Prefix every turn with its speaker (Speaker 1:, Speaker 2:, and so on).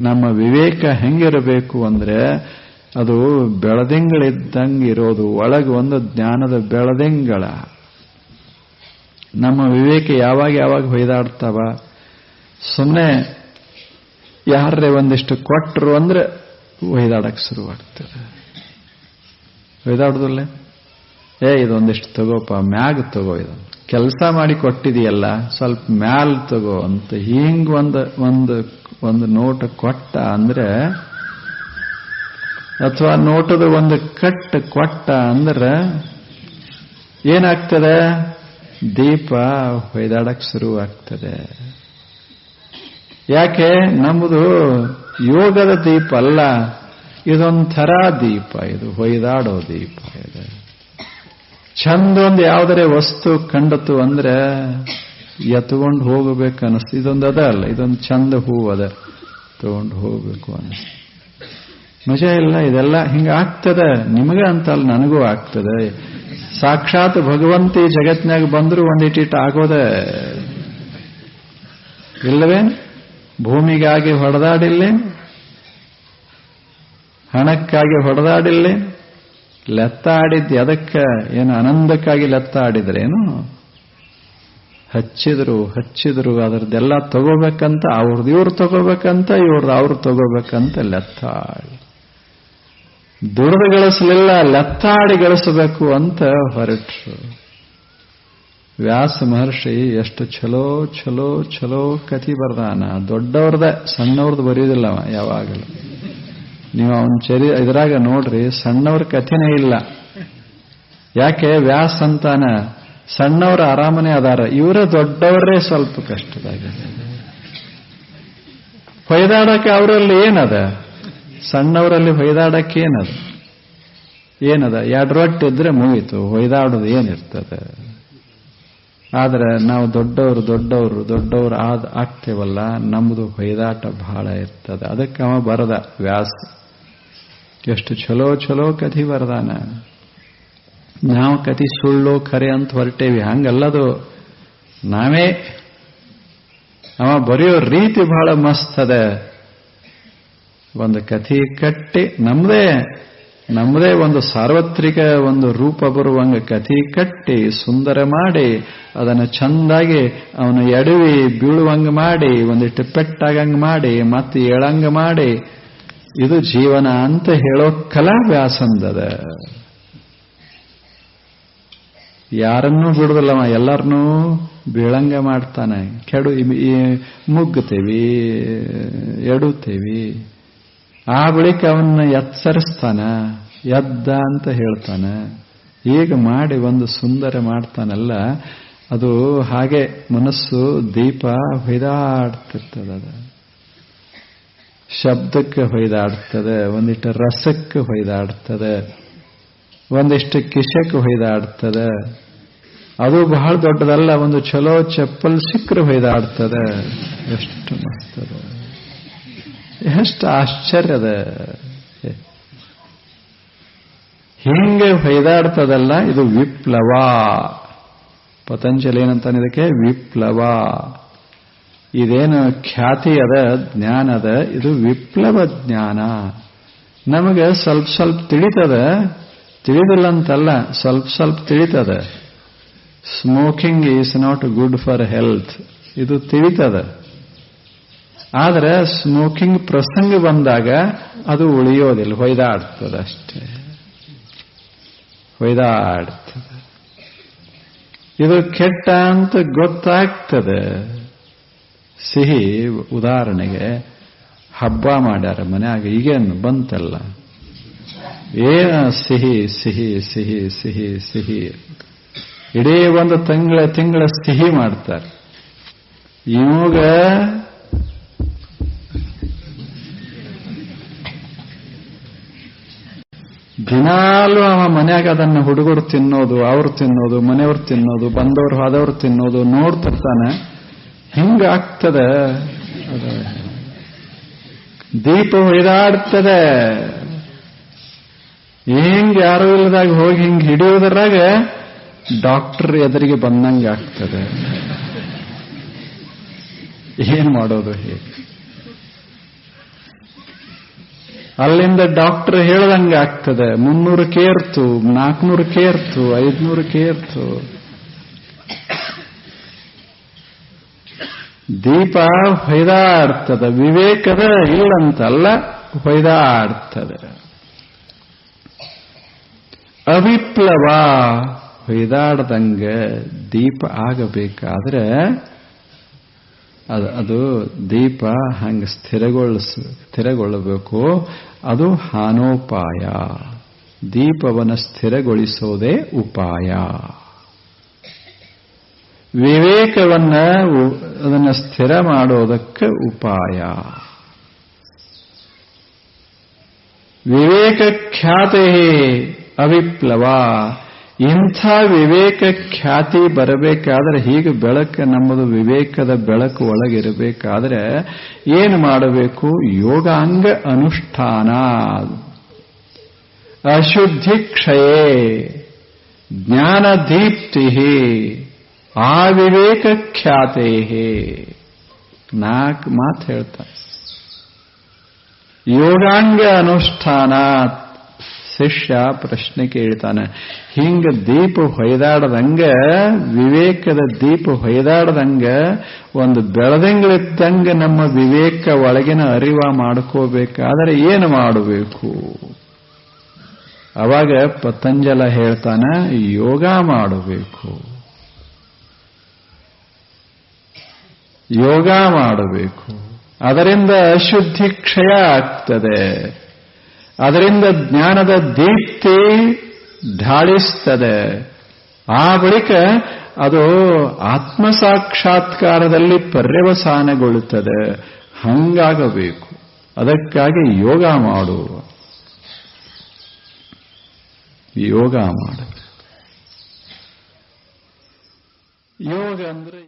Speaker 1: ನಮ್ಮ ವಿವೇಕ ಹೆಂಗಿರಬೇಕು ಅಂದ್ರೆ ಅದು ಬೆಳದಿಂಗಳಿದ್ದಂಗೆ ಇರೋದು. ಒಳಗೆ ಒಂದು ಜ್ಞಾನದ ಬೆಳದಿಂಗಳ. ನಮ್ಮ ವಿವೇಕ ಯಾವಾಗ ಯಾವಾಗ ಹೊಯ್ದಾಡ್ತಾವ? ಸುಮ್ಮನೆ ಯಾರೇ ಒಂದಿಷ್ಟು ಕೊಟ್ಟರು ಅಂದ್ರೆ ಒಯ್ದಾಡಕ್ಕೆ ಶುರುವಾಗ್ತದೆ. ಒಯ್ದಾಡ್ದಲ್ಲೇ ಏ, ಇದೊಂದಿಷ್ಟು ತಗೋಪ, ಮ್ಯಾಗ್ ತಗೋ ಇದು ಕೆಲಸ ಮಾಡಿ ಕೊಟ್ಟಿದೆಯಲ್ಲ, ಸ್ವಲ್ಪ ಮ್ಯಾಲ್ ತಗೋ ಅಂತ. ಹಿಂಗ್ ಒಂದು ಒಂದು ಒಂದು ನೋಟ ಕೊಟ್ಟ ಅಂದ್ರೆ, ಅಥವಾ ನೋಟದ ಒಂದು ಕಟ್ ಕೊಟ್ಟ ಅಂದ್ರೆ, ಏನಾಗ್ತದೆ? ದೀಪ ಹೊಯ್ದಾಡಕ್ ಶುರುವಾಗ್ತದೆ ಯಾಕೆ? ನಮ್ಮದು ಯೋಗದ ದೀಪ ಅಲ್ಲ. ಇದೊಂಥರ ದೀಪ, ಇದು ಹೊಯ್ದಾಡೋ ದೀಪ ಇದು. ಚಂದೊಂದು ಯಾವುದರೆ ವಸ್ತು ಕಂಡತು ಅಂದ್ರೆ ಎತ್ಕೊಂಡು ಹೋಗಬೇಕು ಅನಿಸ್ತು ಇದೊಂದು ಅದ ಅಲ್ಲ, ಇದೊಂದು ಚಂದ ಹೂ ಅದ. ತಗೊಂಡು ಹೋಗಬೇಕು ಅನಿಸ್ತು ಮಜಾ ಇಲ್ಲ, ಇದೆಲ್ಲ ಹಿಂಗ ಆಗ್ತದ. ನಿಮಗೆ ಅಂತಲ್ಲ, ನನಗೂ ಆಗ್ತದೆ. ಸಾಕ್ಷಾತ್ ಭಗವಂತಿ ಜಗತ್ನಾಗ ಬಂದರೂ ಒಂದಿಟ್ಟಿಟ್ಟು ಆಗೋದ ಇಲ್ಲವೇನು? ಭೂಮಿಗಾಗಿ ಹೊಡೆದಾಡಿಲ್ಲೇನು? ಹಣಕ್ಕಾಗಿ ಹೊಡೆದಾಡಿಲ್ಲೇನು? ಲೆತ್ತ ಆಡಿದ್ದು ಅದಕ್ಕೆ ಏನು ಆನಂದಕ್ಕಾಗಿ ಲೆತ್ತ ಆಡಿದ್ರೇನು ಹಚ್ಚಿದ್ರು ಹಚ್ಚಿದ್ರು, ಅದರದ್ದೆಲ್ಲ ತಗೋಬೇಕಂತ ಅವ್ರದ್ದು ಇವ್ರು ತಗೋಬೇಕಂತ ಇವ್ರದ್ದು ಅವ್ರು ತಗೋಬೇಕಂತ ಲೆತ್ತಾಡಿ ದುರ್ದು ಗಳಿಸಲಿಲ್ಲ ಲೆತ್ತಾಡಿ ಗಳಿಸಬೇಕು ಅಂತ ಹೊರಟ್ರು. ವ್ಯಾಸ ಮಹರ್ಷಿ ಎಷ್ಟು ಚಲೋ ಚಲೋ ಚಲೋ ಕಥಿ ಬರ್ದಾನ. ದೊಡ್ಡವ್ರದ ಸಣ್ಣವ್ರದ್ದು ಬರೆಯೋದಿಲ್ಲ ಯಾವಾಗಲೂ. ನೀವು ಅವನ ಚರಿ, ಇದ್ರಾಗ ನೋಡ್ರಿ, ಸಣ್ಣವ್ರ ಕಥೆನೇ ಇಲ್ಲ. ಯಾಕೆ, ವ್ಯಾಸ ಅಂತಾನ? ಸಣ್ಣವ್ರ ಆರಾಮನೆ ಅದಾರ. ಇವರೇ ದೊಡ್ಡವರೇ ಸ್ವಲ್ಪ ಕಷ್ಟದಾಗ ಹೊಯ್ದಾಡಕ್ಕೆ ಅವರಲ್ಲಿ ಏನದ? ಸಣ್ಣವರಲ್ಲಿ ಹೊಯ್ದಾಡಕ್ಕೆ ಏನದ? ಏನದ? ಎರಡು ರೊಟ್ಟಿ ಇದ್ರೆ ಮುಗೀತು. ಹೊಯ್ದಾಡೋದು ಏನಿರ್ತದೆ? ಆದ್ರೆ ನಾವು ದೊಡ್ಡವರು ದೊಡ್ಡವರು ದೊಡ್ಡವರು ಆದ ಆಗ್ತೇವಲ್ಲ. ನಮ್ಮದು ಹೊಯ್ದಾಟ ಬಹಳ ಇರ್ತದೆ. ಅದಕ್ಕೆ ಅವ ಬರದ ವ್ಯಾಸ. ಎಷ್ಟು ಚಲೋ ಚಲೋ ಕಥಿ ಬರದಾನ. ನಾವು ಕತಿ ಸುಳ್ಳು, ಖರೆ ಅಂತ ಹೊರಟೇವಿ. ಹಂಗಲ್ಲದು, ನಾವೇ, ಅವ ಬರೆಯೋ ರೀತಿ ಬಹಳ ಮಸ್ತ್ ಅದ. ಒಂದು ಕಥೆ ಕಟ್ಟಿ ನಮ್ಮದೇ ನಮ್ಮದೇ ಒಂದು ಸಾರ್ವತ್ರಿಕ ಒಂದು ರೂಪ ಬರುವಂಗ ಕಥೆ ಕಟ್ಟಿ, ಸುಂದರ ಮಾಡಿ, ಅದನ್ನು ಚಂದಾಗಿ ಅವನು ಎಡವಿ ಬೀಳುವಂಗ ಮಾಡಿ ಒಂದಿಷ್ಟು ಪೆಟ್ಟಾಗಂಗ ಮಾಡಿ, ಮತ್ತೆ ಏಳಂಗ ಮಾಡಿ. ಇದು ಜೀವನ ಅಂತ ಹೇಳೋ ಕಲಾ ವ್ಯಾಸಂದದ. ಯಾರನ್ನೂ ಬಿಡುದಿಲ್ಲವ, ಎಲ್ಲರನ್ನೂ ಬೀಳಂಗ ಮಾಡ್ತಾನೆ. ಕೆಡು ಮುಗ್ಗುತ್ತೇವಿ ಎಡುತ್ತೇವಿ. ಆ ಬಳಿಕ ಅವನ್ನ ಎಚ್ಚರಿಸ್ತಾನ ಎದ್ದ ಅಂತ ಹೇಳ್ತಾನ. ಈಗ ಮಾಡಿ ಒಂದು ಸುಂದರ ಮಾಡ್ತಾನಲ್ಲ, ಅದು ಹಾಗೆ ಮನಸ್ಸು ದೀಪ ಹೊಯ್ದಾಡ್ತಿರ್ತದ ಶಬ್ದಕ್ಕೆ ಹೊಯ್ದಾಡ್ತದೆ, ಒಂದಿಷ್ಟು ರಸಕ್ಕೆ ಹೊಯ್ದಾಡ್ತದೆ. ಒಂದಿಷ್ಟು ಕಿಶಕ್ಕೆ ಹೊಯ್ದಾಡ್ತದ. ಅದು ಬಹಳ ದೊಡ್ಡದಲ್ಲ, ಒಂದು ಚಲೋ ಚಪ್ಪಲ್ ಸಿಕ್ಕರು ಹೊಯ್ದಾಡ್ತದ. ಎಷ್ಟು ಮಸ್ತದ ಎಷ್ಟು ಆಶ್ಚರ್ಯದ. ಹಿಂಗೆ ಹೊಯ್ದಾಡ್ತದಲ್ಲ, ಇದು ವಿಪ್ಲವ. ಪತಂಜಲಿ ಏನಂತಾನೆ ಇದಕ್ಕೆ? ವಿಪ್ಲವ. ಇದೇನು ಖ್ಯಾತಿ ಅದ, ಜ್ಞಾನ ಅದ, ಇದು ವಿಪ್ಲವ ಜ್ಞಾನ. ನಮಗೆ ಸ್ವಲ್ಪ ಸ್ವಲ್ಪ ತಿಳಿತದ ತಿಳಿದಿಲ್ಲ ಅಂತಲ್ಲ ಸ್ವಲ್ಪ ಸ್ವಲ್ಪ ತಿಳಿತದ. Smoking is not good for health ಇದು ತಿಳಿತದ. ಆದರೆ ಸ್ಮೋಕಿಂಗ್ ಪ್ರಸಂಗ ಬಂದಾಗ ಅದು ಉಳಿಯೋದಿಲ್ಲ, ಹೊಯ್ದಾಡ್ತದೆ ಅಷ್ಟೇ. ಹೊಯ್ದಾಡ್ತದೆ. ಇದು ಕೆಟ್ಟ ಅಂತ ಗೊತ್ತಾಗ್ತದೆ. ಸಿಹಿ ಉದಾಹರಣೆಗೆ ಹಬ್ಬ ಮಾಡ್ಯಾರ ಮನ್ಯಾಗ, ಈಗೇನು ಬಂತಲ್ಲ. ಏನ ಸಿಹಿ ಸಿಹಿ ಸಿಹಿ ಸಿಹಿ ಸಿಹಿ ಇಡೀ ಒಂದು ತಿಂಗಳ ತಿಂಗಳ ಸಿಹಿ ಮಾಡ್ತಾರೆ. ಇವಾಗ ದಿನಾಲು ಅವ ಮನ್ಯಾಗ ಅದನ್ನ ಹುಡುಗರು ತಿನ್ನೋದು, ಅವ್ರು ತಿನ್ನೋದು, ಮನೆಯವ್ರು ತಿನ್ನೋದು, ಬಂದವರು ಆದವ್ರು ತಿನ್ನೋದು ನೋಡ್ತಿರ್ತಾನೆ. ಹಿಂಗ ಆಗ್ತದೆ. ದೀಪ ಹೊಯ್ದಾಡ್ತದೆ ಹಿಂಗ್ ಯಾರು ಇಲ್ಲದಾಗ ಹೋಗಿ ಹಿಂಗ್ ಹಿಡಿಯೋದ್ರಾಗ ಡಾಕ್ಟರ್ ಎದುರಿಗೆ ಬಂದಂಗೆ ಆಗ್ತದೆ. ಏನ್ ಮಾಡೋದು ಹೇಗೆ? ಅಲ್ಲಿಂದ ಡಾಕ್ಟರ್ ಹೇಳ್ದಂಗೆ ಆಗ್ತದೆ. ಮುನ್ನೂರು ಕೇರ್ತು ನಾಲ್ಕುನೂರು ಕೇರ್ತು ಐದ್ನೂರು ಕೇರ್ತು ದೀಪ ಹೊಯ್ದಾಡ್ತದೆ. ವಿವೇಕದ ಇಲ್ಲಂತಲ್ಲ, ಹೊಯ್ದಾಡ್ತದೆ. ಅವಿಪ್ಲವ. ಹೊಯ್ದಾಡ್ದಂಗೆ ದೀಪ ಆಗಬೇಕಾದ್ರೆ ಅದು ಅದು ದೀಪ ಹಂಗೆ ಸ್ಥಿರಗೊಳಿಸ, ಸ್ಥಿರಗೊಳ್ಳಬೇಕು. ಅದು ಹಾನೋಪಾಯ. ದೀಪವನ್ನು ಸ್ಥಿರಗೊಳಿಸೋದೇ ಉಪಾಯ. ವಿವೇಕವನ್ನ ಅದನ್ನ ಸ್ಥಿರ ಮಾಡೋದಕ್ಕೆ ಉಪಾಯ. ವಿವೇಕ ಖ್ಯಾತೆ ಅವಿಪ್ಲವ. ಇಂಥ ವಿವೇಕ ಖ್ಯಾತಿ ಬರಬೇಕಾದ್ರೆ ಹೀಗೆ ಬೆಳಕು ನಮ್ಮದು ವಿವೇಕದ ಬೆಳಕು ಒಳಗಿರಬೇಕಾದ್ರೆ ಏನು ಮಾಡಬೇಕು? ಯೋಗಾಂಗ ಅನುಷ್ಠಾನ. ಅಶುದ್ಧಿ ಕ್ಷಯೇ ಆ ವಿವೇಕ ಖ್ಯಾತೆ ನಾಲ್ಕು ಮಾತು ಹೇಳ್ತಾರೆ. ಯೋಗಾಂಗ ಅನುಷ್ಠಾನ ಶಿಷ್ಯ ಪ್ರಶ್ನೆ ಕೇಳ್ತಾನೆ, ಹಿಂಗ ದೀಪ ಹೊಯ್ದಾಡದಂಗ, ವಿವೇಕದ ದೀಪ ಹೊಯ್ದಾಡದಂಗ, ಒಂದು ಬೆಳದಂಗಳಿದ್ದಂಗ ನಮ್ಮ ವಿವೇಕ ಒಳಗಿನ ಅರಿವ ಮಾಡ್ಕೋಬೇಕಾದ್ರೆ ಏನು ಮಾಡಬೇಕು? ಅವಾಗ ಪತಂಜಲ ಹೇಳ್ತಾನ, ಯೋಗ ಮಾಡಬೇಕು. ಯೋಗ ಮಾಡಬೇಕು. ಅದರಿಂದ ಅಶುದ್ಧಿ ಕ್ಷಯ ಆಗ್ತದೆ. ಅದರಿಂದ ಜ್ಞಾನದ ದೀಪ್ತಿ ಢಾಳಿಸ್ತದೆ ಆ ಬಳಿಕ ಅದು ಆತ್ಮಸಾಕ್ಷಾತ್ಕಾರದಲ್ಲಿ ಪರ್ಯವಸಾನಗೊಳ್ಳುತ್ತದೆ. ಹಂಗಾಗಬೇಕು. ಅದಕ್ಕಾಗಿ ಯೋಗ ಮಾಡು. ಯೋಗ ಮಾಡ. ಯೋಗ ಅಂದ್ರೆ